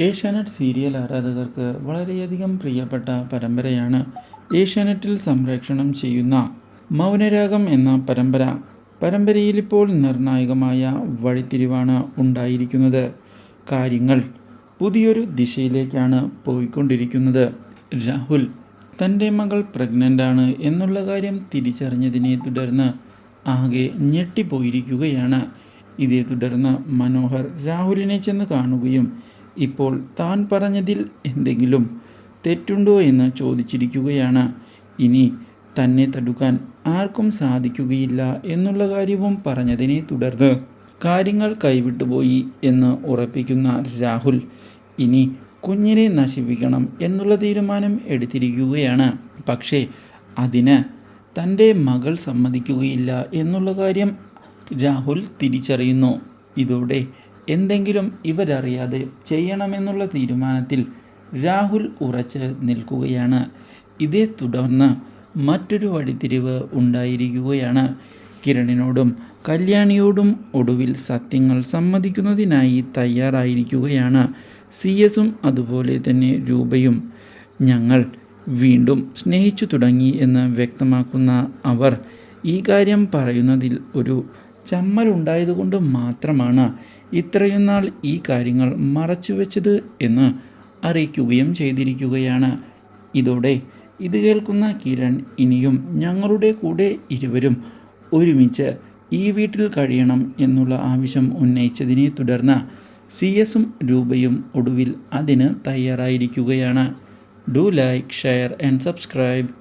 Asianet serial ആരാധകർക്ക് വളരെയധികം പ്രിയപ്പെട്ട പരമ്പരയാണ് ഏഷ്യാനെറ്റിൽ സംപ്രേഷണം ചെയ്യുന്ന മൗനരാഗം എന്ന പരമ്പര. പരമ്പരയിൽ ഇപ്പോൾ നിർണായകമായ വഴിത്തിരിവാണ് ഉണ്ടായിരിക്കുന്നത്. കാര്യങ്ങൾ പുതിയൊരു ദിശയിലേക്കാണ് പോയിക്കൊണ്ടിരിക്കുന്നത്. രാഹുൽ തന്റെ മകൾ പ്രഗ്നന്റ് ആണ് എന്നുള്ള കാര്യം തിരിച്ചറിഞ്ഞതിനെ തുടർന്ന് ആകെ ഞെട്ടിപ്പോയിരിക്കുകയാണ്. ഇതേ തുടർന്ന് മനോഹർ രാഹുലിനെ ചെന്ന് കാണുകയും ഇപ്പോൾ താൻ പറഞ്ഞതിൽ എന്തെങ്കിലും തെറ്റുണ്ടോ എന്ന് ചോദിച്ചിരിക്കുകയാണ്. ഇനി തന്നെ തടുക്കാൻ ആർക്കും സാധിക്കുകയില്ല എന്നുള്ള കാര്യവും പറഞ്ഞതിനെ തുടർന്ന് കാര്യങ്ങൾ കൈവിട്ടുപോയി എന്ന് ഉറപ്പിക്കുന്ന രാഹുൽ ഇനി കുഞ്ഞിനെ നശിപ്പിക്കണം എന്നുള്ള തീരുമാനം എടുത്തിരിക്കുകയാണ്. പക്ഷേ അതിന് തന്റെ മകൾ സമ്മതിക്കുകയില്ല എന്നുള്ള കാര്യം രാഹുൽ തിരിച്ചറിയുന്നു. ഇതോടെ എന്തെങ്കിലും ഇവരറിയാതെ ചെയ്യണമെന്നുള്ള തീരുമാനത്തിൽ രാഹുൽ ഉറച്ച് നിൽക്കുകയാണ്. ഇതേ തുടർന്ന് മറ്റൊരു വഴിത്തിരിവ് ഉണ്ടായിരിക്കുകയാണ്. കിരണിനോടും കല്യാണിയോടും ഒടുവിൽ സത്യങ്ങൾ സമ്മതിക്കുന്നതിനായി തയ്യാറായിരിക്കുകയാണ്. സി എസും അതുപോലെ തന്നെ രൂപയും. ഞങ്ങൾ വീണ്ടും സ്നേഹിച്ചു തുടങ്ങി എന്ന് വ്യക്തമാക്കുന്ന അവർ ഈ കാര്യം പറയുന്നതിൽ ഒരു ചമ്മലുണ്ടായതുകൊണ്ട് മാത്രമാണ് ഇത്രയും നാൾ ഈ കാര്യങ്ങൾ മറച്ചുവെച്ചത് എന്ന് അറിയിക്കുകയും ചെയ്തിരിക്കുകയാണ്. ഇതോടെ ഇത് കേൾക്കുന്ന കിരൺ ഇനിയും ഞങ്ങളുടെ കൂടെ ഇരുവരും ഒരുമിച്ച് ഈ വീട്ടിൽ കഴിയണം എന്നുള്ള ആവശ്യം ഉന്നയിച്ചതിനെ തുടർന്ന് സി എസും രൂപയും ഒടുവിൽ അതിന് തയ്യാറായിരിക്കുകയാണ്. Do like share and subscribe.